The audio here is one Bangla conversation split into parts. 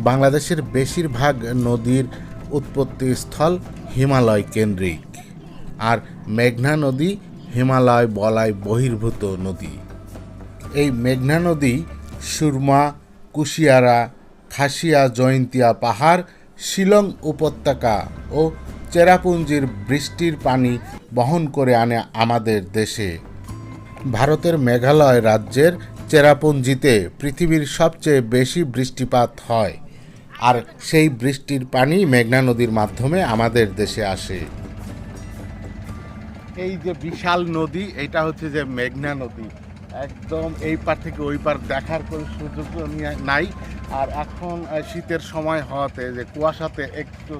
বাংলাদেশের বেশিরভাগ নদীর উৎপত্তিস্থল হিমালয় কেন্দ্রিক। আর মেঘনা নদী হিমালয় বলায় বহির্ভূত নদী। এই মেঘনা নদী সুরমা, কুশিয়ারা, খাসিয়া, জয়ন্তিয়া পাহাড়, শিলং উপত্যকা ও চেরাপুঞ্জির বৃষ্টির পানি বহন করে আনে আমাদের দেশে। ভারতের মেঘালয় রাজ্যের চেরাপুঞ্জিতে পৃথিবীর সবচেয়ে বেশি বৃষ্টিপাত হয়, আর সেই বৃষ্টির পানি মেঘনা নদীর মাধ্যমে আমাদের দেশে আসে। এই যে বিশাল নদী, এটা হচ্ছে যে মেঘনা নদী। একদম এই পার থেকে ওই পার দেখার কোনো সুযোগ নাই। আর এখন শীতের সময় হওয়াতে, যে কুয়াশাতে একটু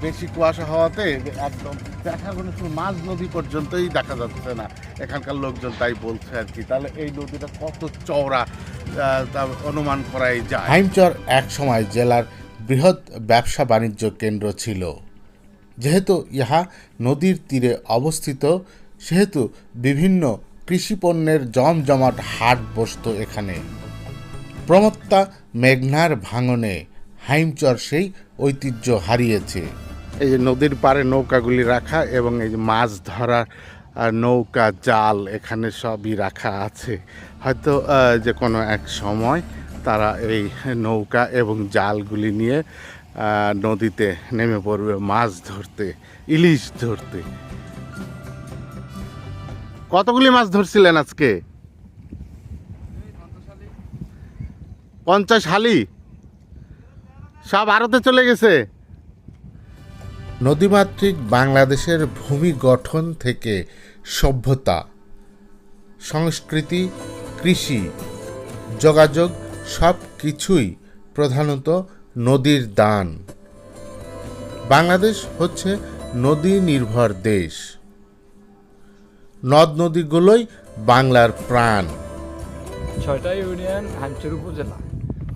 বেশি কুয়াশা হওয়াতে একদম দেখা কোনো মাঝ নদী পর্যন্তই দেখা যাচ্ছে না। এখানকার লোকজন তাই বলছে আর কি। তাহলে এই নদীটা কত চওড়া তা অনুমান করাই যায়। হাইমচর এক সময় জেলার বৃহৎ ব্যবসা বাণিজ্য কেন্দ্র ছিল। যেহেতু ইহা নদীর তীরে অবস্থিত, সেহেতু বিভিন্ন কৃষিপণ্যের জমজমাট হাট বসত এখানে। প্রমত্তা মেঘনার ভাঙনে হাইমচর সেই ঐতিহ্য হারিয়েছে। এই যে নদীর পাড়ে নৌকাগুলি রাখা এবং এই যে মাছ আহ, নৌকা জাল এখানে সবই রাখা আছে। হয়তো যে কোনো এক সময় তারা এই নৌকা এবং জালগুলি নিয়ে নদীতে নেমে পড়বে মাছ ধরতে ইলিশ ধরতে। কতগুলি মাছ ধরছিলেন আজকে? পঞ্চাশ হালি? সব আরতে চলে গেছে। নদীমাতৃক বাংলাদেশের ভূমি গঠন থেকে সভ্যতা সংস্কৃতি কৃষি যোগাযোগ সব কিছুই প্রধানত নদীর দান। বাংলাদেশ হচ্ছে নদী নির্ভর দেশ। নদ নদীগুলোই বাংলার প্রাণ। ছয়টা ইউনিয়ন হামচর উপজেলা।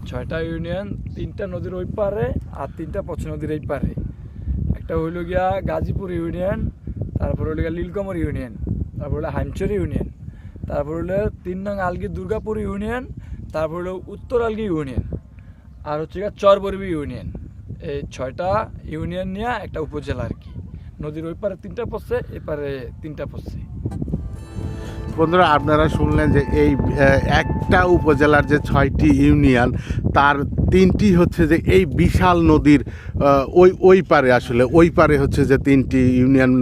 ছয়টা ইউনিয়ন, তিনটা নদীর ওই পারে আর তিনটা পশ্চিম নদীর এই পারে। একটা হইল গিয়া গাজীপুর ইউনিয়ন, তারপর হইল গিয়া লীলকমর ইউনিয়ন, তারপর হলো হামচর ইউনিয়ন, তারপর হলো তিন নং আলগি দুর্গাপুর ইউনিয়ন, তারপর হলো উত্তর আলগি ইউনিয়ন আর হচ্ছে গিয়া চরবরবি ইউনিয়ন। এই ছয়টা ইউনিয়ন নিয়ে একটা উপজেলা আর কি। নদীর ওই পারে তিনটা পড়ছে এপারে তিনটা পড়ছে। বন্ধুরা, আপনারা শুনলেন যে এই একটা উপজেলার যে ছয়টি ইউনিয়ন, তার তিনটি হচ্ছে যে এই বিশাল নদীর ওই ওই পারে আসলে, ওই পারে হচ্ছে যে তিনটি ইউনিয়ন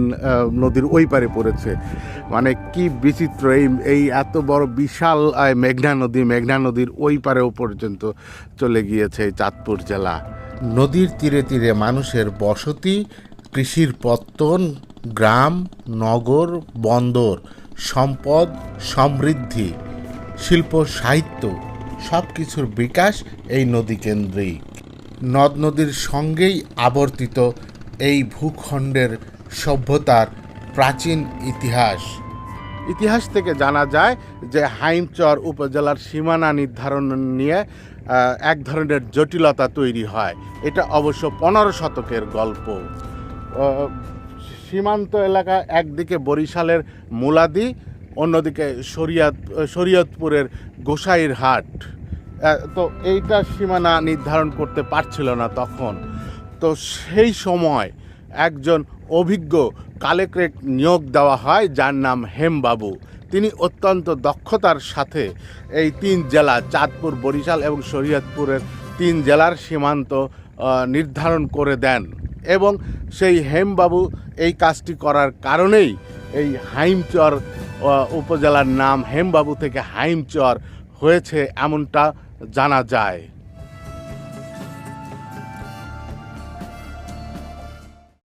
নদীর ওই পারে পড়েছে। মানে কি বিচিত্র, এই এই এত বড় বিশাল মেঘনা নদী, মেঘনা নদীর ওই পারেও পর্যন্ত চলে গিয়েছে এই চাঁদপুর জেলা। নদীর তীরে তীরে মানুষের বসতি, কৃষির পত্তন, গ্রাম, নগর, বন্দর সম্পদ, সমৃদ্ধি, শিল্প, সাহিত্য সব কিছুর বিকাশ এই নদী কেন্দ্রিক নদ নদীর সঙ্গেই আবর্তিত এই ভূখণ্ডের সভ্যতার প্রাচীন ইতিহাস। ইতিহাস থেকে জানা যায় যে হাইমচর উপজেলার সীমানা নির্ধারণ নিয়ে এক ধরনের জটিলতা তৈরি হয়। এটা অবশ্য পনেরো শতকের গল্প। সীমান্ত এলাকা, একদিকে বরিশালের মুলাদি, অন্যদিকে শরিয়াত, শরীয়তপুরের গোসাইর হাট। তো এইটা সীমানা নির্ধারণ করতে পারছিল না তখন। তো সেই সময় একজন অভিজ্ঞ কালেক্টরেট নিয়োগ দেওয়া হয়, যার নাম হেমবাবু। তিনি অত্যন্ত দক্ষতার সাথে এই তিন জেলা, চাঁদপুর, বরিশাল এবং শরীয়তপুরের তিন জেলার সীমান্ত নির্ধারণ করে দেন। এবং সেই হেমবাবু এই কাজটি করার কারণেই এই হাইমচর উপজেলার নাম হেমবাবু থেকে হাইমচর হয়েছে এমনটা জানা যায়।